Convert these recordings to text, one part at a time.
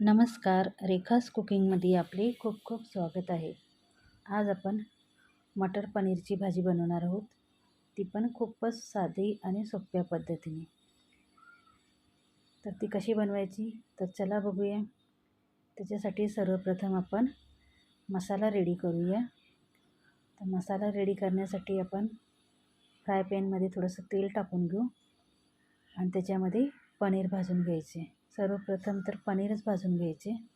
नमस्कार रेखास कुकिंगमध्ये आपले खूप खूप स्वागत आहे. आज आपण मटर पनीरची भाजी बनवणार आहोत. ती पण खूपच साधी आणि सोप्या पद्धतीने. तर ती कशी बनवायची? तर चला बघूया. त्याच्यासाठी सर्वप्रथम आपण मसाला रेडी करूया. तर मसाला रेडी करण्यासाठी आपण फ्राय पॅनमध्ये थोडंसं तेल टाकून घेऊ आणि त्याच्यामध्ये पनीर भाजून घ्यायचे. सर्वप्रथम तर पनीरच भाजून घ्यायचे.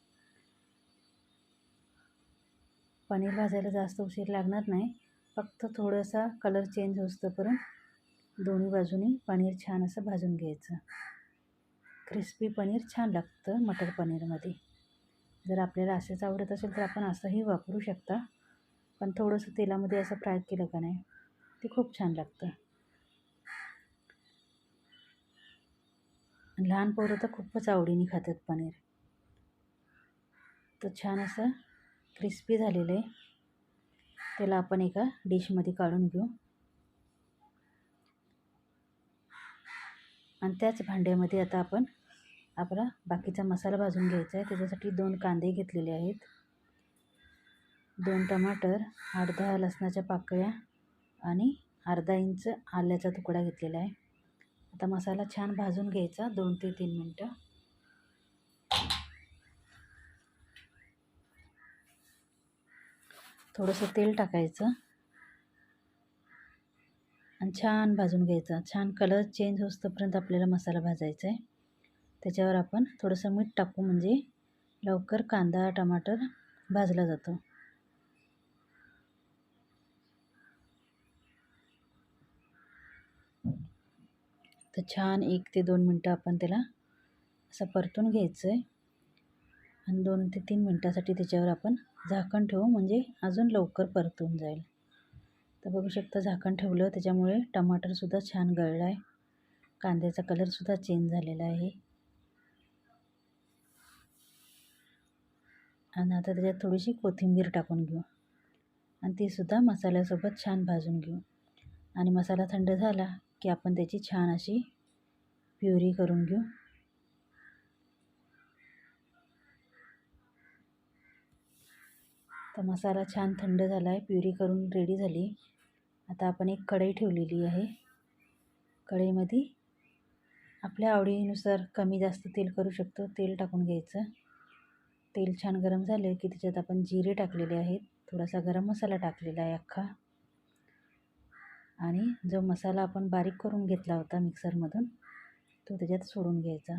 पनीर भाजायला जास्त उशीर लागणार नाही. फक्त थोडासा कलर चेंज होतोपर्यंत दोन्ही बाजूनी पनीर छान असं भाजून घ्यायचं. क्रिस्पी पनीर छान लागतं मटर पनीरमध्ये. जर आपल्याला असेच आवडत असेल तर आपण असंही वापरू शकता. पण थोडंसं तेलामध्ये असं फ्राय केलं का नाही ते खूप छान लागतं. लहान पोरं तर खूपच आवडीने खातात पनीर. तर छान असं क्रिस्पी झालेलं आहे. त्याला आपण एका डिशमध्ये काढून घेऊ. आणि त्याच भांड्यामध्ये आता आपण आपला बाकीचा मसाला भाजून घ्यायचा आहे. त्याच्यासाठी दोन कांदे घेतलेले आहेत. दोन टमाटर अर्धा लसणाच्या पाकळ्या आणि अर्धा इंच आल्याचा तुकडा घेतलेला आहे. आता मसाला छान भाजून घ्यायचा दोन ते तीन मिनटं. थोडंसं तेल टाकायचं. आणि छान भाजून घ्यायचा. छान कलर चेंज होतोपर्यंत आपल्याला मसाला भाजायचा आहे. त्याच्यावर आपण थोडंसं मीठ टाकू म्हणजे लवकर कांदा टमाटर भाजला जातो. तर छान एक ते दोन मिनटं आपण त्याला असं परतून घ्यायचं आहे आणि दोन ते तीन मिनटासाठी त्याच्यावर आपण झाकण ठेवू म्हणजे अजून लवकर परतून जाईल. तर बघू शकता झाकण ठेवलं त्याच्यामुळे टमाटरसुद्धा छान गळला आहे कांद्याचा कलरसुद्धा चेंज झालेला आहे. आणि आता त्याच्यात थोडीशी कोथिंबीर टाकून घेऊ. आणि तीसुद्धा मसाल्यासोबत छान भाजून घेऊ. आणि मसाला थंड झाला की आपण त्याची छान अशी प्युरी करून घेऊ. तर मसाला छान थंड झाला आहे प्युरी करून रेडी झाली. आता आपण एक कढई ठेवलेली आहे. कढईमध्ये आपल्या आवडीनुसार कमी जास्त तेल करू शकतो. तेल टाकून घ्यायचं. तेल छान गरम झालं की त्याच्यात आपण जिरे टाकलेले आहेत. थोडासा गरम मसाला टाकलेला आहे अख्खा. आणि जो मसाला आपण बारीक करून घेतला होता मिक्सरमधून तो त्याच्यात सोडून घ्यायचा.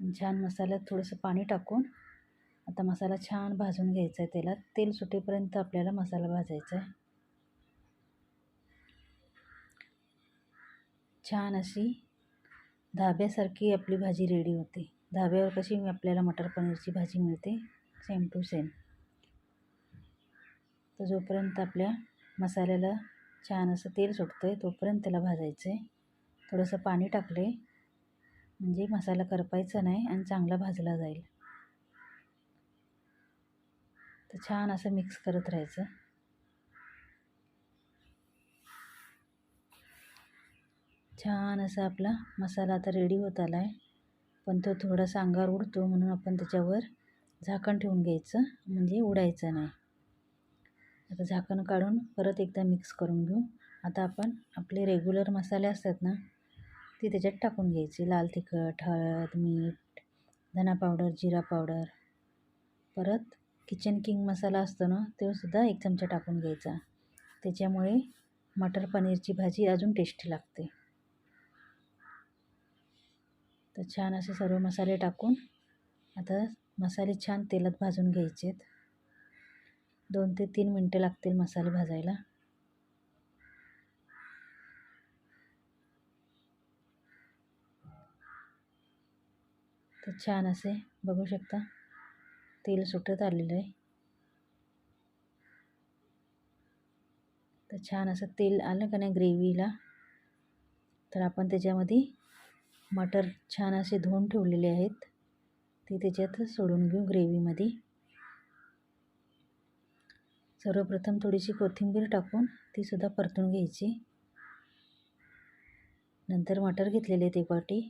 छान मसाल्यात थोडंसं पाणी टाकून आता मसाला छान भाजून घ्यायचा आहे तेलात. तेल सुटेपर्यंत आपल्याला मसाला भाजायचा आहे. छान अशी धाब्यासारखी आपली भाजी रेडी होते. धाब्यावर कशी आपल्याला मटर पनीरची भाजी मिळते सेम टू सेम तर जोपर्यंत आपल्या मसाल्याला छान असं तेल सुटतं आहे तोपर्यंत त्याला भाजायचं आहे थोडंसं पाणी टाकले म्हणजे मसाला करपायचा नाही आणि चांगला भाजला जाईल. तर छान असं मिक्स करत राहायचं. छान असा आपला मसाला आता रेडी होत आला आहे पण तो थोडासा अंगावर उडतो म्हणून आपण त्याच्यावर झाकण ठेवून घ्यायचं. म्हणजे उडायचं नाही. आता झाकण काढून परत एकदा मिक्स करून घेऊ. आता आपण आपले रेग्युलर मसाले असतात ना ते त्याच्यात टाकून घ्यायचे. लाल तिखट हळद मीठ धना पावडर जिरा पावडर परत किचन किंग मसाला असतो ना तो सुद्धा एक चमचा टाकून घ्यायचा. त्याच्यामुळे मटर पनीरची भाजी अजून टेस्टी लागते. तर छान असे सर्व मसाले टाकून आता मसाले छान तेलात भाजून घ्यायचे आहेत दोन ते तीन मिनटं लागतील मसाले भाजायला. तर छान असे बघू शकता तेल सुटत आलेलं आहे. तर छान असं तेल आलं का नाही ग्रेव्हीला तर आपण त्याच्यामध्ये मटर छान असे धुवून ठेवलेले आहेत. ते त्याच्यात सोडून घेऊ ग्रेव्हीमध्ये. सर्वप्रथम थोडीशी कोथिंबीर टाकून तीसुद्धा परतून घ्यायची. नंतर मटर घेतलेले ते पाटी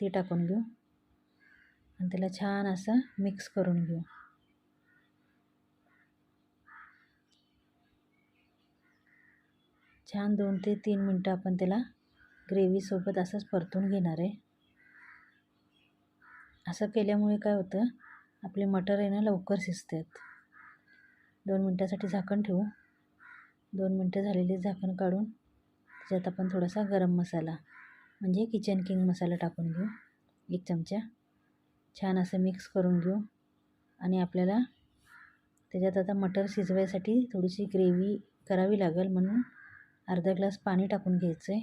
ते टाकून घेऊ. आणि त्याला छान असं मिक्स करून घेऊ. छान दोन ते तीन मिनटं आपण त्याला ग्रेव्हीसोबत असंच परतून घेणार आहे. असं केल्यामुळे काय होतं आपले मटर आहे ना लवकर शिजतात. दोन मिनटासाठी झाकण ठेवू. दोन मिनटं झालेली झाकण काढून त्याच्यात आपण थोडासा गरम मसाला म्हणजे किचन किंग मसाला टाकून घेऊ. एक चमचा. छान असं मिक्स करून घेऊ. आणि आपल्याला त्याच्यात आता मटर शिजवायसाठी थोडीशी ग्रेव्ही करावी लागेल म्हणून अर्धा ग्लास पाणी टाकून घ्यायचं आहे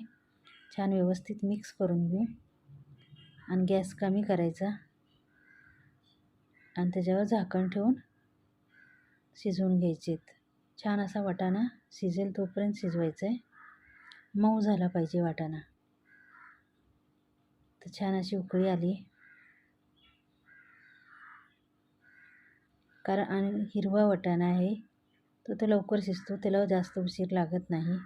छान व्यवस्थित मिक्स करून घेऊ. आणि गॅस कमी करायचा. आणि त्याच्यावर झाकण ठेवून शिजवून घ्यायचेत. छान असा वाटाणा शिजेल तोपर्यंत शिजवायचा आहे मऊ झाला पाहिजे वाटाणा. तर छान अशी उकळी आली. कारण आणि हिरवा वाटाणा आहे तो तो लवकर शिजतो त्याला जास्त उशीर लागत नाही.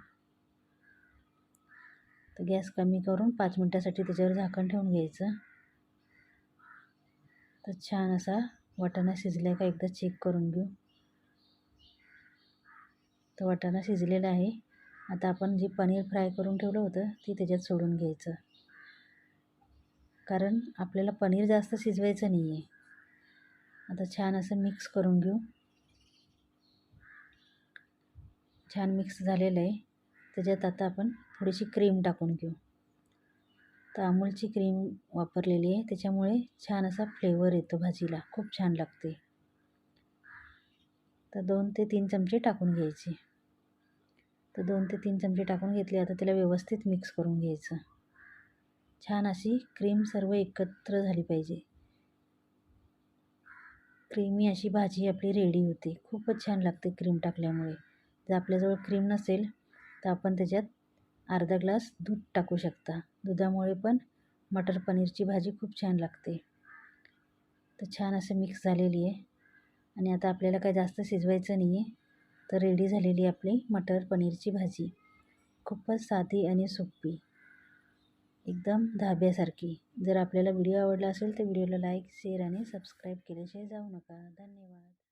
तर गॅस कमी करून पाच मिनटासाठी त्याच्यावर झाकण ठेवून घ्यायचं. तर छान असा वाटाणा शिजला का एकदा चेक करून घेऊ. तर वाटाणा शिजलेला आहे. आता आपण जे पनीर फ्राय करून ठेवलं होतं ते त्याच्यात सोडून घ्यायचं. कारण आपल्याला पनीर जास्त शिजवायचं नाही आहे आता छान असं मिक्स करून घेऊ. छान मिक्स झालेलं आहे. त्याच्यात आता आपण थोडीशी क्रीम टाकून घेऊ. तर अमूलची क्रीम वापरलेली आहे. त्याच्यामुळे छान असा फ्लेवर येतो भाजीला. खूप छान लागते. तर दोन ते तीन चमचे टाकून घ्यायचे. तर दोन ते तीन चमचे टाकून घेतले. आता त्याला व्यवस्थित मिक्स करून घ्यायचं. छान अशी क्रीम सर्व एकत्र झाली पाहिजे. क्रीमी अशी भाजी आपली रेडी होते. खूपच छान लागते क्रीम टाकल्यामुळे. जर आपल्याजवळ क्रीम नसेल तर आपण त्याच्यात अर्धा ग्लास दूध टाकू शकता. दुधामुळे पण मटर पनीरची भाजी खूप छान लागते. तर छान असं मिक्स झालेली आहे. आणि आता आपल्याला काय जास्त शिजवायचं नाही आहे तर रेडी झालेली आपली मटर पनीरची भाजी. खूपच साधी आणि सोपी. एकदम धाब्यासारखी. जर आपल्याला व्हिडिओ आवडला असेल तर व्हिडिओला लाईक शेअर आणि सबस्क्राईब केल्याशिवाय जाऊ नका. धन्यवाद.